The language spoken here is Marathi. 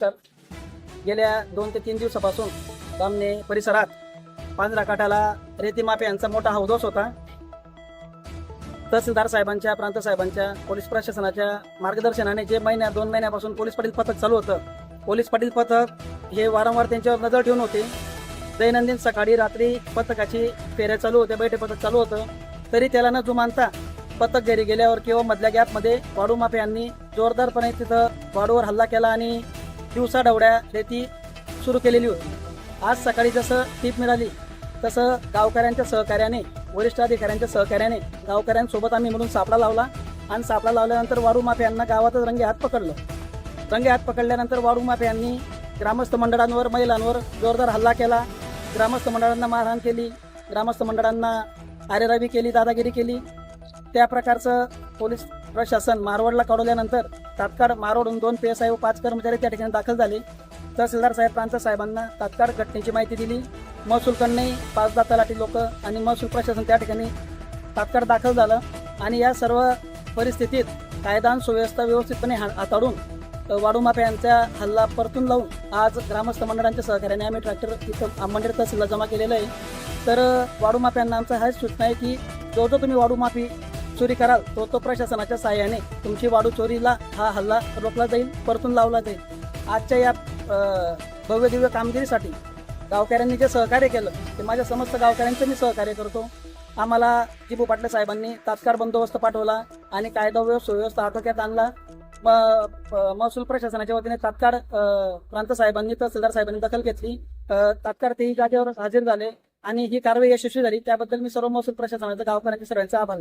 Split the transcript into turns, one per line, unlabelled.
तर गेल्या दोन ते तीन दिवसापासून सामने परिसरात पांजरा काठाला रेती माफियांचा मोठा हौदोस होता. तहसीलदार साहेबांच्या प्रांत साहेबांच्या पोलीस प्रशासनाच्या मार्गदर्शनाने जे महिन्या दोन महिन्यापासून पोलीस पाटील पथक चालू होतं पोलीस पाटील पथक हे वारंवार त्यांच्यावर नजर ठेवून होते. दैनंदिन सकाळी रात्री पथकाची फेऱ्या चालू होत्या बैठे पथक चालू होतं. तरी त्याला न जुमानता पथक घरी गेल्यावर किंवा मधल्या गॅपमध्ये वाडू माफियांनी जोरदारपणे तिथं वाडूवर हल्ला केला आणि दिवसा डवड्या रेती सुरू केलेली होती. आज सकाळी जसं टीप मिळाली तसं गावकऱ्यांच्या सहकार्याने वरिष्ठ अधिकाऱ्यांच्या सहकार्याने गावकऱ्यांसोबत आम्ही म्हणून सापळा लावला आणि सापळा लावल्यानंतर वाडू माफियांना गावातच रंगे हात पकडलं. रंगे हात पकडल्यानंतर वाडू माफियांनी ग्रामस्थ मंडळांवर महिलांवर जोरदार हल्ला केला. ग्रामस्थ मंडळांना मारहाण केली. ग्रामस्थ मंडळांना आरेरावी केली दादागिरी केली. त्या प्रकारचं पोलीस प्रशासन मारवडला काढवल्यानंतर तात्काळ मारवाडून दोन पी एस आय व पाच कर्मचारी त्या ठिकाणी दाखल झाले. तहसीलदार साहेब प्रांत साहेबांना तात्काळ घटनेची माहिती दिली. महसूल कन्ने पाच दहा तलाठी लोक आणि महसूल प्रशासन त्या ठिकाणी तात्काळ दाखल झालं आणि या सर्व परिस्थितीत कायदा आणि सुव्यवस्था व्यवस्थितपणे हा- हाताळून अ, हल्ला परतून लावून आज ग्रामस्थ मंडळांच्या सहकार्याने आम्ही ट्रॅक्टर इथं आंबंडेर तहसीलला जमा केलेलं आहे. तर अ, आमचा हाच सूचना आहे की जो जो तुम्ही वाडूमाफी चोरी कराल तो तो प्रशासनाच्या सहाय्याने तुमची वाडू चोरीला हा हल्ला रोखला जाईल परतून लावला जाईल. आजच्या या भव्य दिव्य कामगिरीसाठी गावकऱ्यांनी जे सहकार्य केलं ते माझ्या समस्त गावकऱ्यांचं मी सहकार्य करतो. आम्हाला जिबू पाटले साहेबांनी तात्काळ बंदोबस्त पाठवला आणि कायदा व सुव्यवस्था आटोक्यात आणला. म- महसूल प्रशासनाच्या वतीने तात्काळ प्रांत साहेबांनी तहसीलदार साहेबांनी दखल घेतली. तात्काळ तेही जागेवर हजर झाले आणि ही कारवाई यशस्वी झाली. त्याबद्दल मी सर्व महसूल प्रशासनाचा गावकऱ्यांच्या सर्वांचा आभार